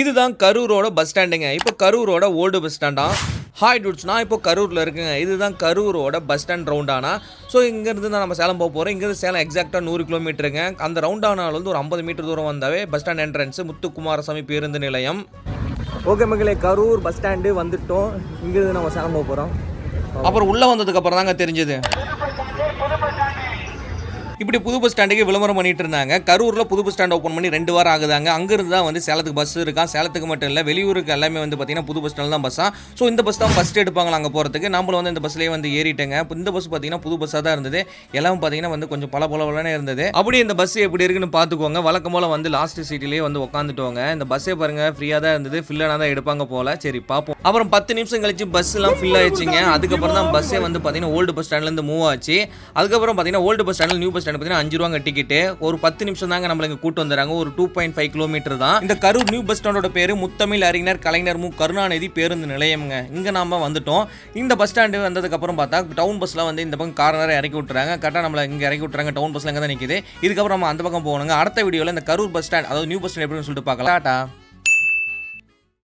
இதுதான் கரூரோட பஸ் ஸ்டாண்டுங்க இப்போ கரூரோட ஓல்டு பஸ் ஸ்டாண்டா ஹாய் டூட்ஸ் நான் இப்போ கரூரில் இருக்குங்க. இதுதான் கரூரோட பஸ் ஸ்டாண்ட் ரவுண்டானா ஸோ இங்கேருந்து தான் நம்ம சேலம் போக போகிறோம் இங்கேருந்து சேலம் எக்ஸாக்டாக நூறு கிலோமீட்டருங்க அந்த ரவுண்டானால வந்து ஒரு ஐம்பது மீட்டர் தூரம் வந்தாவே பஸ் ஸ்டாண்ட் என்ட்ரன்ஸ் முத்துக்குமாரசாமி பேருந்து நிலையம். ஓகே மக்களே கரூர் பஸ் ஸ்டாண்டு வந்துட்டோம். இங்கேருந்து நம்ம சேலம் போக போகிறோம் அப்புறம் உள்ளே வந்ததுக்கு அப்புறம் தாங்க தெரிஞ்சது. இப்படி புது பஸ் ஸ்டாண்டுக்கு விளம்பரம் பண்ணிட்டு இருந்தாங்க. கரூரில் புது பஸ் ஸ்டாண்ட் ஓப்பன் பண்ணி ரெண்டு வாரம் ஆகுதாங்க. அங்கிருந்து தான் வந்து சேலத்துக்கு பஸ் இருக்கான். சேலத்துக்கு மட்டும் இல்லை வெளியூருக்கு எல்லாமே வந்து பார்த்தீங்கன்னா புது பஸ் ஸ்டாண்ட் தான் பஸ்ஸா ஸோ இந்த பஸ் தான் ஃபஸ்ட் எடுப்பாங்களா அங்கே போகிறதுக்கு நம்மளும் வந்து இந்த பஸ்லேயே வந்து ஏறிட்டேங்க. இப்போ இந்த பஸ் பார்த்தீங்கன்னா புது பஸ்ஸாக தான் இருந்தது. எல்லாம் பார்த்தீங்கன்னா வந்து கொஞ்சம் பல பல இருந்தது. அப்படி இந்த பஸ் எப்படி இருக்குன்னு பார்த்துக்கோங்க வழக்கம் போல் வந்து லாஸ்ட் சீட்டிலேயே வந்து உட்காந்துட்டோங்க இந்த பஸ்ஸே பாருங்க ஃப்ரீயாக தான் இருந்தது. ஃபில்லாக தான் எடுப்பாங்க போல. சரி பார்ப்போம் அப்புறம் பத்து நிமிஷம் கழிச்சு பஸ் எல்லாம் ஃபில் ஆயிடுச்சுங்க. அதுக்கப்புறம் தான் பஸ்ஸே வந்து பார்த்தீங்கன்னா ஓல்டு பஸ் ஸ்டாண்ட்லேருந்து மூவ் ஆச்சு. அதுக்கப்புறம் பார்த்தீங்கன்னா ஓல்டு பஸ் ஸ்டாண்டில் நியூ பஸ் ஸ்டாண்ட் பார்த்தீங்கன்னா அஞ்சு ரூபாங்க டிக்கெட்டு ஒரு பத்து நிமிஷம் தாங்க நம்மள இங்கே கூட்டு வந்துறாங்க. ஒரு டூ பாயிண்ட் ஃபைவ் கிலோமீட்டர் தான். இந்த கரூர் நியூ பஸ் ஸ்டாண்டோட பேர் முத்தமிழ் அறிஞர் கலைஞர் மு. கருணாநிதி பேருந்து நிலையம்ங்க. இங்கே நாம வந்துட்டோம். இந்த பஸ் ஸ்டாண்டு வந்ததுக்கப்புறம் பார்த்தா டவுன் பஸ்லாம் வந்து இந்த பக்கம் கார்னரை இறக்கி விட்டுறாங்க. கரெக்டாக நம்மளை இங்கே இறக்கி விட்டுறாங்க. டவுன் பஸ்ல இங்கே தான் நிற்கிது இதுக்கப்புறம் நம்ம அந்த பக்கம் போகணுங்க. அடுத்த வீடியோவில் இந்த கரூர் பஸ் ஸ்டாண்ட் அதாவது நியூ பஸ் ஸ்டாண்ட் எப்படின்னு சொல்லிட்டு பார்க்கலாம். டாடா.